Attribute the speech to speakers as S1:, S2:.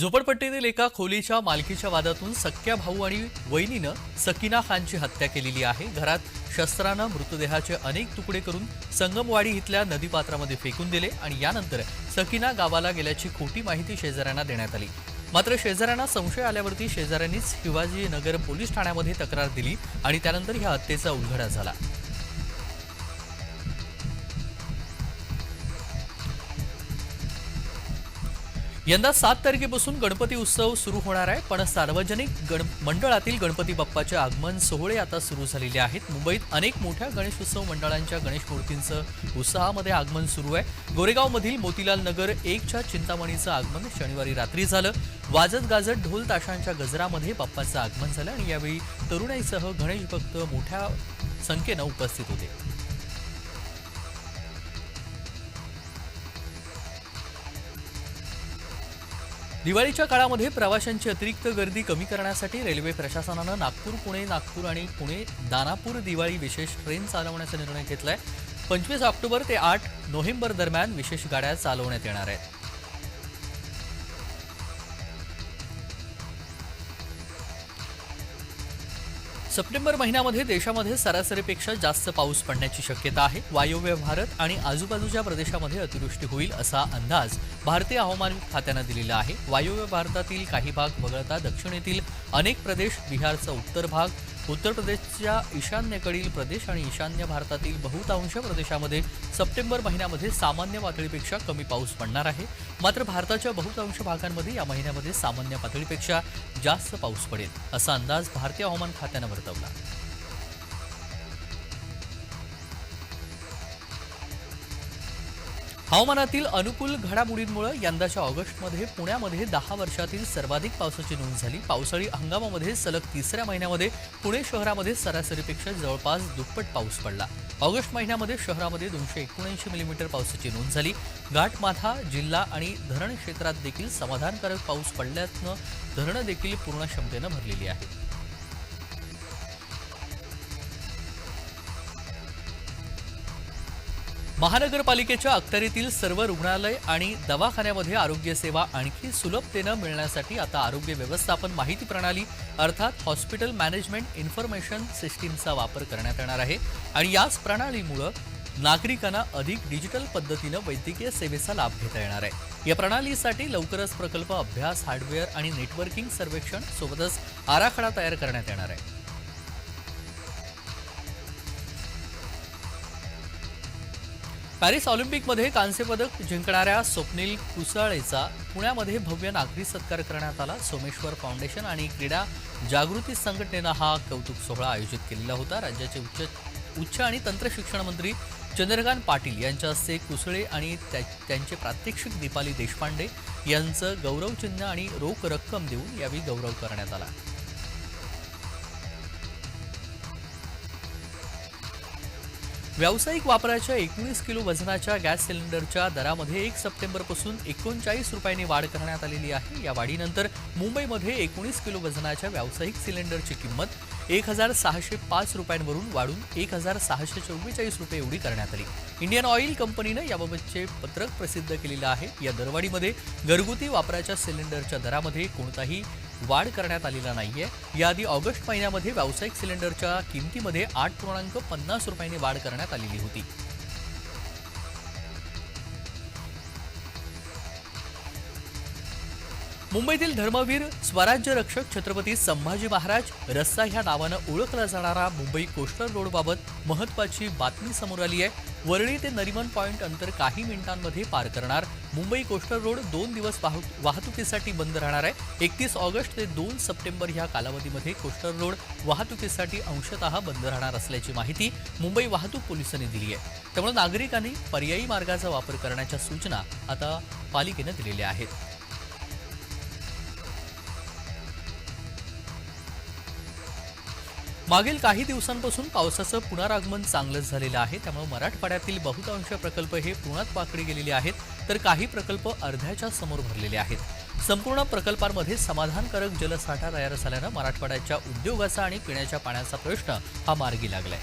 S1: झोपडपट्टीतील एका खोलीच्या मालकीच्या वादातून सख्या भाऊ आणि वहिनीनं सकीना खानची हत्या केलेली आहे. घरात शस्त्रानं मृतदेहाचे अनेक तुकडे करून संगमवाडी इथल्या नदीपात्रामध्ये फेकून दिले आणि यानंतर सकीना गावाला गेल्याची खोटी माहिती शेजाऱ्यांना देण्यात आली. मात्र शेजाऱ्यांना संशय आल्यावरती शेजाऱ्यांनीच शिवाजीनगर पोलीस ठाण्यामध्ये तक्रार दिली आणि त्यानंतर ह्या हत्येचा उलगडा झाला. यंदा सात तारखेपासून गणपती उत्सव सुरू होणार आहे पण सार्वजनिक गण मंडळातील गणपती बाप्पाचे आगमन सोहळे आता सुरू झालेले आहेत. मुंबईत अनेक मोठ्या गणेश उत्सव मंडळांच्या गणेश मूर्तींचं उत्साहामध्ये आगमन सुरू आहे. गोरेगावमधील मोतीलाल नगर एकच्या चिंतामणीचं आगमन शनिवारी रात्री झालं. वाजत गाजत ढोल ताशांच्या गजरामध्ये बाप्पाचं आगमन झालं आणि यावेळी तरुणाईसह गणेश भक्त मोठ्या संख्येनं उपस्थित होते. दिवाळीच्या काळामध्ये प्रवाशांची अतिरिक्त गर्दी कमी करण्यासाठी रेल्वे प्रशासनानं नागपूर पुणे नागपूर आणि पुणे दानापूर दिवाळी विशेष ट्रेन चालवण्याचा निर्णय घेतलाय. पंचवीस ऑक्टोबर ते आठ नोव्हेंबर दरम्यान विशेष गाड्या चालवण्यात येणार आहेत. सप्टेंबर महिन्यामध्ये देशामध्ये सरासरीपेक्षा जास्त पाऊस पडण्याची शक्यता आहे. वायव्य भारत आणि आजूबाजूच्या प्रदेशामध्ये अतिवृष्टी होईल असा अंदाज भारतीय हवामान खात्यानं दिलेला आहे. वायव्य भारतातील काही भाग वगळता दक्षिणेतील अनेक प्रदेश बिहारचा उत्तर भाग उत्तर प्रदेशच्या ईशान्येकडील प्रदेश आणि ईशान्य भारतातील बहुतांश प्रदेशामध्ये सप्टेंबर महिन्यामध्ये सामान्य पातळीपेक्षा कमी पाऊस पडणार आहे. मात्र भारताच्या बहुतांश भागांमध्ये या महिन्यामध्ये सामान्य पातळीपेक्षा जास्त पाऊस पडेल असा अंदाज भारतीय हवामान खात्यानं वर्तवला. हवामानातील अनुकूल घडामोडींमुळे यंदाच्या ऑगस्टमध्ये पुण्यामध्ये दहा वर्षातील सर्वाधिक पावसाची नोंद झाली. पावसाळी हंगामामध्ये सलग तिसऱ्या महिन्यामध्ये पुणे शहरामध्ये सरासरीपेक्षा जवळपास दुप्पट पाऊस पडला. ऑगस्ट महिन्यामध्ये शहरामध्ये दोनशे एकोणऐंशी मिलीमीटर पावसाची नोंद झाली. घाटमाथा जिल्हा आणि धरण क्षेत्रात देखील समाधानकारक पाऊस पडल्यानं धरणं देखील पूर्ण क्षमतेनं भरलेली आहेत. महानगरपालिकेच्या अखत्यारीतील सर्व रुग्णालय आणि दवाखान्यामध्ये आरोग्य सेवा आणखी सुलभतेनं मिळण्यासाठी आता आरोग्य व्यवस्थापन माहिती प्रणाली अर्थात हॉस्पिटल मॅनेजमेंट इन्फॉर्मेशन सिस्टीमचा वापर करण्यात येणार आहे. आणि याच प्रणालीमुळं नागरिकांना अधिक डिजिटल पद्धतीनं वैद्यकीय सेवेचा लाभ घेता येणार आहे. या प्रणालीसाठी लवकरच प्रकल्प अभ्यास हार्डवेअर आणि नेटवर्किंग सर्वेक्षण सोबतच आराखडा तयार करण्यात येणार आहे. पॅरिस ऑलिम्पिकमध्ये कांस्यपदक जिंकणाऱ्या स्वप्नील कुसाळेचा पुण्यामध्ये भव्य नागरी सत्कार करण्यात आला. सोमेश्वर फाउंडेशन आणि क्रीडा जागृती संघटनेनं हा कौतुक सोहळा आयोजित केलेला होता. राज्याचे उच्च उच्च आणि तंत्रशिक्षण मंत्री चंद्रकांत पाटील यांच्या हस्ते कुसळे आणि त्या- त्यांचे प्रात्यक्षिक दीपाली देशपांडे यांचं गौरवचिन्ह आणि रोख रक्कम देऊन यावेळी गौरव करण्यात आला. व्यावसायिक वापराच्या एकोणीस किलो वजनाच्या गॅस सिलेंडरच्या दरामध्ये एक सप्टेंबरपासून एकोणचाळीस रुपयांनी वाढ करण्यात आलेली आहे. या वाढीनंतर मुंबईमध्ये एकोणीस किलो वजनाच्या व्यावसायिक सिलेंडरची किंमत एक हजार सहाशे पाच रुपयांवरून वाढून एक हजार सहाशे चव्वेचाळीस रुपये एवढी करण्यात आली. इंडियन ऑइल कंपनीनं याबाबतचे पत्रक प्रसिद्ध केलेलं आहे. या दरवाढीमध्ये घरगुती वापराच्या सिलेंडरच्या दरामध्ये कोणताही वाढ करण्यात आलेला नाहीये. याआधी ऑगस्ट महिन्यामध्ये व्यावसायिक सिलेंडरच्या किमतीमध्ये आठ पूर्णांक पन्नास रुपयांनी वाढ करण्यात आलेली होती. मुंबईतील धर्मवीर स्वराज्य रक्षक छत्रपती संभाजी महाराज रस्ता ह्या नावानं ओळखला जाणारा मुंबई कोस्टल रोडबाबत महत्वाची बातमी समोर आली आहे. वरळी ते नरिमन पॉइंट अंतर काही मिनिटांमध्ये पार करणार. मुंबई कोस्टल रोड दोन दिवस वाहतुकीसाठी बंद राहणार आहे. एकतीस ऑगस्ट ते दोन सप्टेंबर ह्या कालावधीमध्ये कोस्टल रोड वाहतुकीसाठी अंशतः बंद राहणार असल्याची माहिती मुंबई वाहतूक पोलिसांनी दिली आहे. त्यामुळे नागरिकांनी पर्यायी मार्गाचा वापर करण्याच्या सूचना आता पालिकेनं दिलेल्या आहेत. मागील काही दिवसांपासून पावसाचं पुनरागमन चांगलंच झालेलं आहे त्यामुळे मराठवाड्यातील बहुतांश प्रकल्प हे पूर्णात पाकडे गेलेले आहेत तर काही प्रकल्प अर्ध्याच्या समोर भरलेले आहेत. संपूर्ण प्रकल्पांमध्ये समाधानकारक जलसाठा तयार झाल्यानं मराठवाड्याच्या उद्योगाचा आणि पिण्याच्या पाण्याचा प्रश्न हा मार्गी लागलाय.